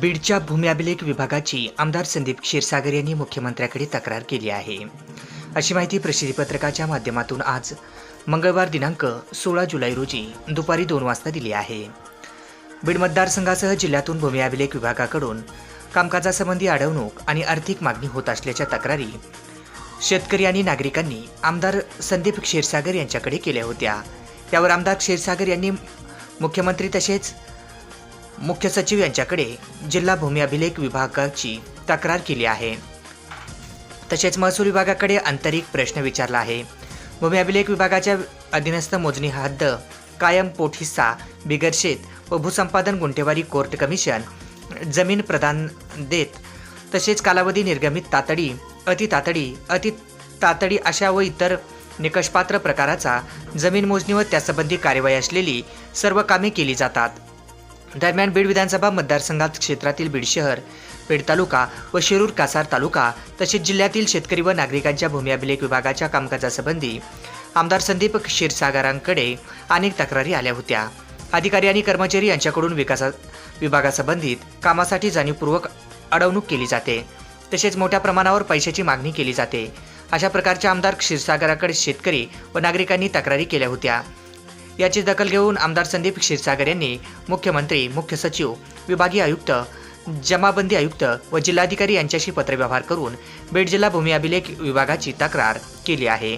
बीडच्या भूमी अभिलेख विभागाची आमदार संदीप क्षीरसागर यांनी मुख्यमंत्र्याकडे तक्रार केली आहे. अशी माहिती प्रसिद्धीपत्रकाच्या माध्यमातून आज मंगळवार दिनांक सोळा जुलै रोजी दुपारी दोन वाजता दिली आहे. बीड मतदारसंघासह जिल्ह्यातून भूमी अभिलेख विभागाकडून कामकाजासंबंधी अडवणूक आणि आर्थिक मागणी होत असल्याच्या तक्रारी शेतकरी आणि नागरिकांनी आमदार संदीप क्षीरसागर यांच्याकडे केल्या होत्या. त्यावर आमदार क्षीरसागर यांनी मुख्यमंत्री तसेच मुख्य सचिव यांच्याकडे जिल्हा भूमी अभिलेख विभागाची तक्रार केली आहे. तसेच महसूल विभागाकडे आंतरिक प्रश्न विचारला आहे. भूमी अभिलेख विभागाच्या अधीनस्थ मोजणी हद्द कायम पोट हिस्सा बिगर शेत व भूसंपादन गुंठेवारी कोर्ट कमिशन जमीन प्रदान देत तसेच कालावधी निर्गमित तातडी अति तातडी अति तातडी अशा व इतर निकषपात्र प्रकाराचा जमीन मोजणी व त्यासंबंधी कार्यवाही असलेली सर्व कामे केली जातात. दरम्यान बीड विधानसभा मतदारसंघात क्षेत्रातील बीड शहर बीड तालुका व शिरूर कासार तालुका तसेच जिल्ह्यातील शेतकरी व नागरिकांच्या भूमी अभिलेख विभागाच्या कामकाजासंबंधी आमदार संदीप क्षीरसागरांकडे अनेक तक्रारी आल्या होत्या. अधिकारी आणि कर्मचारी यांच्याकडून विकासा विभागासंबंधित कामासाठी जाणीवपूर्वक अडवणूक केली जाते. तसेच मोठ्या प्रमाणावर पैशाची मागणी केली जाते. अशा प्रकारच्या आमदार क्षीरसागराकडे शेतकरी व नागरिकांनी तक्रारी केल्या होत्या. याची दखल घेऊन आमदार संदीप क्षीरसागर यांनी मुख्यमंत्री मुख्य सचिव विभागीय आयुक्त जमाबंदी आयुक्त व जिल्हाधिकारी यांच्याशी पत्रव्यवहार करून बीड जिल्हा भूमी अभिलेख विभागाची तक्रार केली आहे.